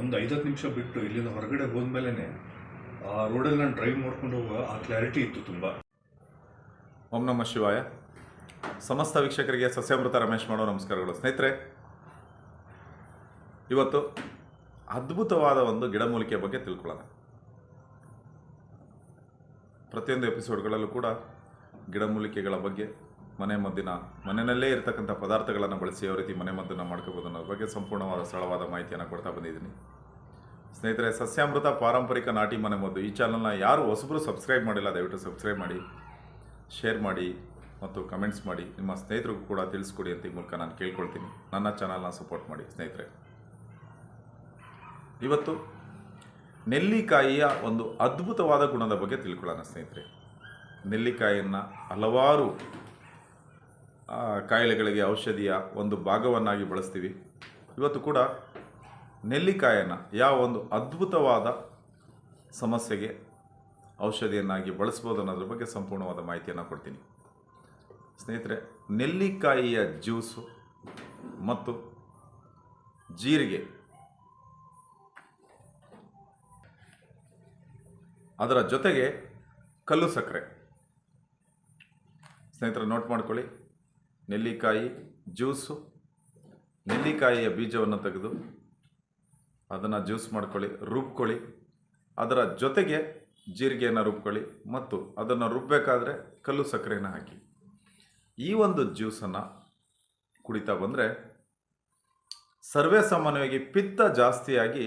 ಒಂದು ಐದತ್ತು ನಿಮಿಷ ಬಿಟ್ಟು ಇಲ್ಲಿಂದ ಹೊರಗಡೆ ಹೋದ್ಮೇಲೆ ಆ ರೋಡಲ್ಲಿ ನಾನು ಡ್ರೈವ್ ಮಾಡ್ಕೊಂಡು ಹೋಗುವ ಆ ಕ್ಲಾರಿಟಿ ಇತ್ತು ತುಂಬ. ಓಂ ನಮ ಶಿವಾಯ. ಸಮಸ್ತ ವೀಕ್ಷಕರಿಗೆ ಸಸ್ಯಾಮೃತ ರಮೇಶ್ ಮಾಡೋ ನಮಸ್ಕಾರಗಳು. ಸ್ನೇಹಿತರೆ, ಇವತ್ತು ಅದ್ಭುತವಾದ ಒಂದು ಗಿಡಮೂಲಿಕೆ ಬಗ್ಗೆ ತಿಳ್ಕೊಳ್ಳೋಣ. ಪ್ರತಿಯೊಂದು ಎಪಿಸೋಡ್ಗಳಲ್ಲೂ ಕೂಡ ಗಿಡಮೂಲಿಕೆಗಳ ಬಗ್ಗೆ ಮನೆ ಮದ್ದಿನ ಮನೆಯಲ್ಲೇ ಇರತಕ್ಕಂಥ ಪದಾರ್ಥಗಳನ್ನು ಬಳಸಿ ಯಾವ ರೀತಿ ಮನೆ ಮದ್ದನ್ನು ಮಾಡ್ಕೋಬೋದು ಅನ್ನೋದ್ರ ಬಗ್ಗೆ ಸಂಪೂರ್ಣವಾದ ಸರಳವಾದ ಮಾಹಿತಿಯನ್ನು ಕೊಡ್ತಾ ಬಂದಿದ್ದೀನಿ. ಸ್ನೇಹಿತರೆ, ಸಸ್ಯಾಮೃತ ಪಾರಂಪರಿಕ ನಾಟಿ ಮನೆ ಮದ್ದು ಈ ಚಾನಲ್ನ ಯಾರು ಹೊಸಬರು ಸಬ್ಸ್ಕ್ರೈಬ್ ಮಾಡಿಲ್ಲ, ದಯವಿಟ್ಟು ಸಬ್ಸ್ಕ್ರೈಬ್ ಮಾಡಿ ಶೇರ್ ಮಾಡಿ ಮತ್ತು ಕಮೆಂಟ್ಸ್ ಮಾಡಿ. ನಿಮ್ಮ ಸ್ನೇಹಿತರಿಗೂ ಕೂಡ ತಿಳಿಸ್ಕೊಡಿ ಅಂತ ಈ ಮೂಲಕ ನಾನು ಕೇಳ್ಕೊಳ್ತೀನಿ. ನನ್ನ ಚಾನಲ್ನ ಸಪೋರ್ಟ್ ಮಾಡಿ ಸ್ನೇಹಿತರೆ. ಇವತ್ತು ನೆಲ್ಲಿಕಾಯಿಯ ಒಂದು ಅದ್ಭುತವಾದ ಗುಣದ ಬಗ್ಗೆ ತಿಳ್ಕೊಳ್ಳೋಣ ಸ್ನೇಹಿತರೆ. ನೆಲ್ಲಿಕಾಯಿಯನ್ನು ಹಲವಾರು ಕಾಯಿಲೆಗಳಿಗೆ ಔಷಧಿಯ ಒಂದು ಭಾಗವನ್ನಾಗಿ ಬಳಸ್ತೀವಿ. ಇವತ್ತು ಕೂಡ ನೆಲ್ಲಿಕಾಯನ್ನು ಯಾವ ಒಂದು ಅದ್ಭುತವಾದ ಸಮಸ್ಯೆಗೆ ಔಷಧಿಯನ್ನಾಗಿ ಬಳಸ್ಬೋದು ಅನ್ನೋದ್ರ ಬಗ್ಗೆ ಸಂಪೂರ್ಣವಾದ ಮಾಹಿತಿಯನ್ನು ಕೊಡ್ತೀನಿ. ಸ್ನೇಹಿತರೆ, ನೆಲ್ಲಿಕಾಯಿಯ ಜ್ಯೂಸು ಮತ್ತು ಜೀರಿಗೆ ಅದರ ಜೊತೆಗೆ ಕಲ್ಲು ಸಕ್ಕರೆ. ಸ್ನೇಹಿತರೆ, ನೋಟ್ ಮಾಡ್ಕೊಳ್ಳಿ. ನೆಲ್ಲಿಕಾಯಿ ಜ್ಯೂಸು. ನೆಲ್ಲಿಕಾಯಿಯ ಬೀಜವನ್ನು ತೆಗೆದು ಅದನ್ನು ಜ್ಯೂಸ್ ಮಾಡ್ಕೊಳ್ಳಿ, ರುಬ್ಕೊಳ್ಳಿ. ಅದರ ಜೊತೆಗೆ ಜೀರಿಗೆಯನ್ನು ರುಬ್ಕೊಳ್ಳಿ ಮತ್ತು ಅದನ್ನು ರುಬ್ಬಬೇಕಾದ್ರೆ ಕಲ್ಲು ಸಕ್ಕರೆಯನ್ನು ಹಾಕಿ. ಈ ಒಂದು ಜ್ಯೂಸನ್ನು ಕುಡಿತಾ ಬಂದರೆ ಸರ್ವೇ ಸಾಮಾನ್ಯವಾಗಿ ಪಿತ್ತ ಜಾಸ್ತಿಯಾಗಿ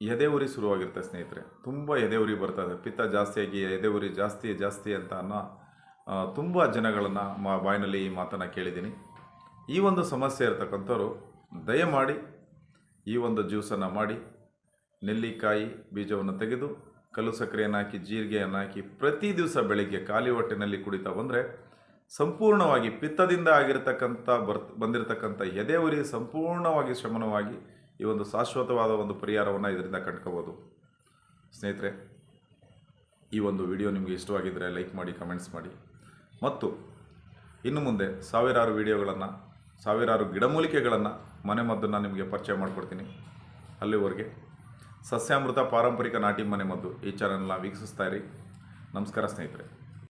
ಎದೆ ಉರಿ ಶುರುವಾಗಿರುತ್ತೆ ಸ್ನೇಹಿತರೆ. ತುಂಬ ಎದೆ ಉರಿ ಬರ್ತದೆ ಪಿತ್ತ ಜಾಸ್ತಿಯಾಗಿ ಎದೆ ಉರಿ ಜಾಸ್ತಿ ಜಾಸ್ತಿ ಅಂತ ಅನ್ನೋ ತುಂಬ ಜನಗಳನ್ನು ಮಾ, ಬಾಯಿನಲ್ಲಿ ಈ ಮಾತನ್ನು ಕೇಳಿದ್ದೀನಿ. ಈ ಒಂದು ಸಮಸ್ಯೆ ಇರತಕ್ಕಂಥವ್ರು ದಯಮಾಡಿ ಈ ಒಂದು ಜ್ಯೂಸನ್ನು ಮಾಡಿ, ನೆಲ್ಲಿಕಾಯಿ ಬೀಜವನ್ನು ತೆಗೆದು, ಕಲ್ಲು ಸಕ್ಕರೆಯನ್ನು ಹಾಕಿ, ಜೀರಿಗೆಯನ್ನು ಹಾಕಿ, ಪ್ರತಿ ದಿವಸ ಬೆಳಗ್ಗೆ ಖಾಲಿ ಹೊಟ್ಟೆನಲ್ಲಿ ಕುಡಿತಾ ಬಂದರೆ ಸಂಪೂರ್ಣವಾಗಿ ಪಿತ್ತದಿಂದ ಆಗಿರತಕ್ಕಂಥ ಬರ್, ಬಂದಿರತಕ್ಕಂಥ ಎದೆ ಉರಿ ಸಂಪೂರ್ಣವಾಗಿ ಶಮನವಾಗಿ ಈ ಒಂದು ಶಾಶ್ವತವಾದ ಒಂದು ಪರಿಹಾರವನ್ನು ಇದರಿಂದ ಕಂಡ್ಕೋಬೋದು. ಸ್ನೇಹಿತರೆ, ಈ ಒಂದು ವಿಡಿಯೋ ನಿಮಗೆ ಇಷ್ಟವಾಗಿದ್ದರೆ ಲೈಕ್ ಮಾಡಿ, ಕಮೆಂಟ್ಸ್ ಮಾಡಿ. ಮತ್ತು ಇನ್ನು ಮುಂದೆ ಸಾವಿರಾರು ವಿಡಿಯೋಗಳನ್ನು, ಸಾವಿರಾರು ಗಿಡಮೂಲಿಕೆಗಳನ್ನು ಮನೆಮದ್ದನ್ನು ನಿಮಗೆ ಪರಿಚಯ ಮಾಡಿಕೊಡ್ತೀನಿ. ಅಲ್ಲಿವರೆಗೆ ಸಸ್ಯಾಮೃತ ಪಾರಂಪರಿಕ ನಾಟಿ ಮನೆ ಮದ್ದು ಈ ಚಾನಲ್ನ ವೀಕ್ಷಿಸ್ತಾ ಇರಿ. ನಮಸ್ಕಾರ ಸ್ನೇಹಿತರೆ.